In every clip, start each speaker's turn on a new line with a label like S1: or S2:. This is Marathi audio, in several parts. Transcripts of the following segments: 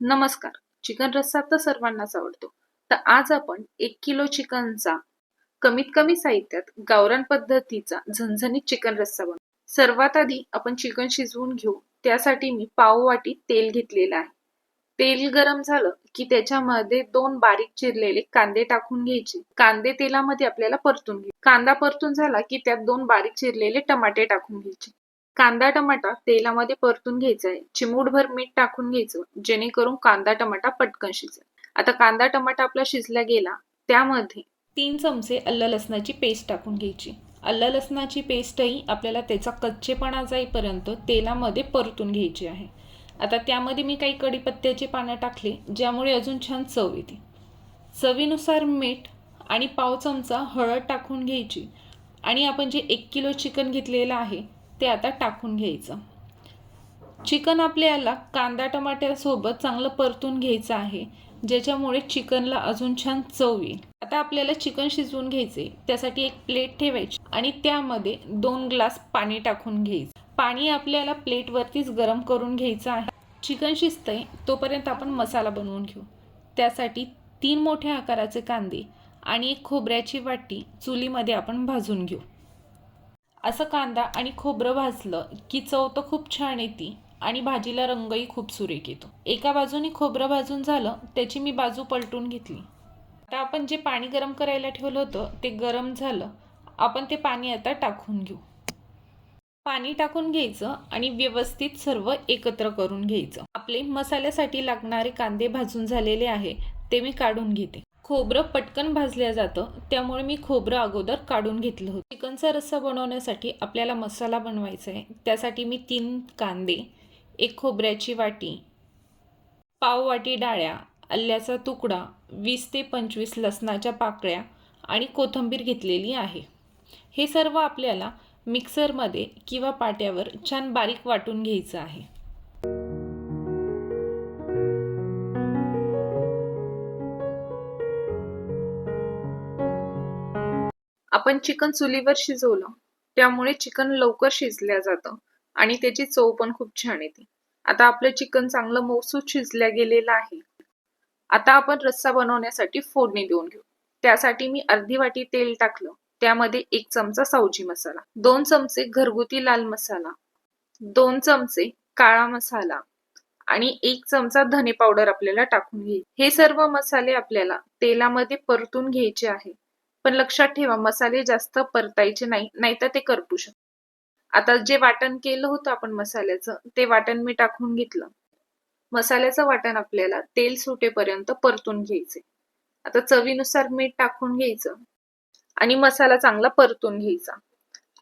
S1: नमस्कार. चिकन रस्सा तर सर्वांनाच आवडतो. तर आज आपण एक किलो चिकनचा कमीत कमी साहित्यात गावरान पद्धतीचा झणझणीत चिकन रस्सा बनवू. सर्वात आधी आपण चिकन शिजवून घेऊ. त्यासाठी मी पाव वाटी तेल घेतलेलं आहे. तेल गरम झालं की त्याच्यामध्ये दोन बारीक चिरलेले कांदे टाकून घ्यायचे. कांदे तेलामध्ये आपल्याला परतून घ्यायचे. कांदा परतून झाला की त्यात दोन बारीक चिरलेले टमाटे टाकून घ्यायचे. कांदा टमाटा तेलामध्ये परतून घ्यायचा आहे चिमूटभर मीठ टाकून घ्यायचं जेणेकरून कांदा टमाटा पटकन शिजेल. आता कांदा टमाटा आपला शिजला गेला त्यामध्ये तीन चमचे अल्ल लसणाची पेस्ट टाकून घ्यायची. अल्ल लसणाची पेस्टही आपल्याला त्याचा कच्चेपणा जाईपर्यंत तेलामध्ये परतून घ्यायची आहे. आता त्यामध्ये मी काही कढीपत्त्याची पानं टाकली ज्यामुळे अजून छान चव येते. चवीनुसार मीठ आणि पाव चमचा हळद टाकून घ्यायची. आणि आपण जे एक किलो चिकन घेतलेलं आहे ते आता टाकून घ्यायचं. चिकन आपल्याला कांदा टमाट्यासोबत चांगलं परतून घ्यायचं आहे ज्याच्यामुळे चिकनला अजून छान चव येईल. आता आपल्याला चिकन शिजवून घ्यायचे त्यासाठी एक प्लेट ठेवायची आणि त्यामध्ये दोन ग्लास पाणी टाकून घ्यायचं. पाणी आपल्याला प्लेटवरतीच गरम करून घ्यायचं आहे. चिकन शिजतंय तोपर्यंत आपण मसाला बनवून घेऊ. त्यासाठी तीन मोठ्या आकाराचे कांदे आणि एक खोबऱ्याची वाटी चुलीमध्ये आपण भाजून घेऊ. असं कांदा आणि खोबरं भाजलं की चव तर खूप छान येते आणि भाजीला रंगही खूप सुरेख येतो. एका बाजूने खोबरं भाजून झालं त्याची मी बाजू पलटून घेतली. आता आपण जे पाणी गरम करायला ठेवलं होतं ते गरम झालं. आपण ते पाणी आता टाकून घेऊ. पाणी टाकून घ्यायचं आणि व्यवस्थित सर्व एकत्र करून घ्यायचं. आपले मसाल्यासाठी लागणारे कांदे भाजून झालेले आहे ते मी काढून घेते. खोबरं पटकन भाजल्या जातं. त्यामुळे मी खोबरं अगोदर काढून घेतलं होतं. चिकनचा रस्सा बनवण्यासाठी आपल्याला मसाला बनवायचा आहे. त्यासाठी मी तीन कांदे एक खोबऱ्याची वाटी पाव वाटी डाळ्या आल्याचा तुकडा वीस ते पंचवीस लसणाच्या पाकळ्या आणि कोथिंबीर घेतलेली आहे. हे सर्व आपल्याला मिक्सरमध्ये किंवा पाट्यावर छान बारीक वाटून घ्यायचं आहे. आपण चिकन चुलीवर शिजवलं त्यामुळे चिकन लवकर शिजल्या जातं आणि त्याची चव पण खूप छान येते. आता आपलं चिकन चांगलं मौसूद शिजल्या गेलेलं आहे. आता आपण रस्सा बनवण्यासाठी फोडणी देऊन घेऊ. त्यासाठी मी अर्धी वाटी तेल टाकलं. त्यामध्ये एक चमचा सावजी मसाला दोन चमचे घरगुती लाल मसाला दोन चमचे काळा मसाला आणि एक चमचा धने पावडर आपल्याला टाकून घेईल हे सर्व मसाले आपल्याला तेलामध्ये परतून घ्यायचे आहे. पण लक्षात ठेवा मसाले जास्त परतायचे नाही नाहीतर ते करपू शकतात. आता जे वाटण केलं होतं आपण मसाल्याचं ते वाटण मी टाकून घेतलं. मसाल्याचं वाटण आपल्याला तेल सुटेपर्यंत परतून घ्यायचे आता चवीनुसार मीठ टाकून घ्यायचं आणि मसाला चांगला परतून घ्यायचा.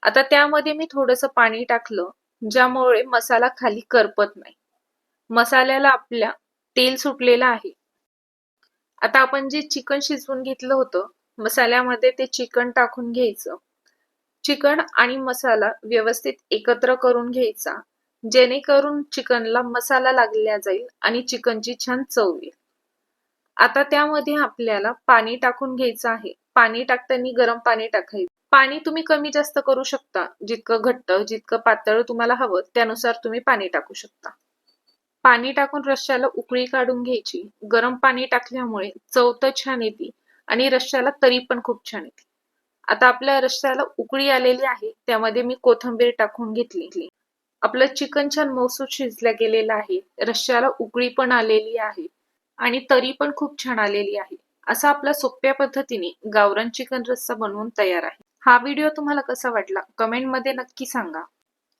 S1: आता त्यामध्ये मी थोडस पाणी टाकलं ज्यामुळे मसाला खाली करपत नाही. मसाल्याला आपल्या तेल सुटलेलं आहे. आता आपण जे चिकन शिजवून घेतलं होतं मसाल्यामध्ये ते चिकन टाकून घ्यायचं. चिकन आणि मसाला व्यवस्थित एकत्र करून घ्यायचा. जेणेकरून चिकनला मसाला लागल्या जाईल आणि चिकनची छान चव येईल. आता त्यामध्ये आपल्याला पाणी टाकून घ्यायचं आहे. पाणी टाकताना गरम पाणी टाकायचं. पाणी तुम्ही कमी जास्त करू शकता. जितकं घट्ट जितकं पातळ तुम्हाला हवं त्यानुसार तुम्ही पाणी टाकू शकता. पाणी टाकून रश्श्याला उकळी काढून घ्यायची. गरम पाणी टाकल्यामुळे चव तर छान येते. आणि रश्श्याला तरी पण खूप छान येते. आता आपल्या रश्श्याला उकळी आलेली आहे त्यामध्ये मी कोथंबीर टाकून घेतली आपलं चिकन छान मौसूद शिजल्या गेलेलं आहे रश्श्याला उकळी पण आलेली आहे आणि तरी पण खूप छान आलेली आहे. असा आपला सोप्या पद्धतीने गावरान चिकन रस्सा बनवून तयार आहे. हा व्हिडिओ तुम्हाला कसा वाटला कमेंटमध्ये नक्की सांगा.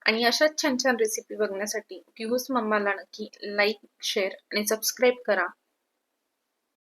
S1: आणि अशाच छान छान रेसिपी बघण्यासाठी पियुष मम्माला नक्की लाईक शेअर आणि सबस्क्राईब करा.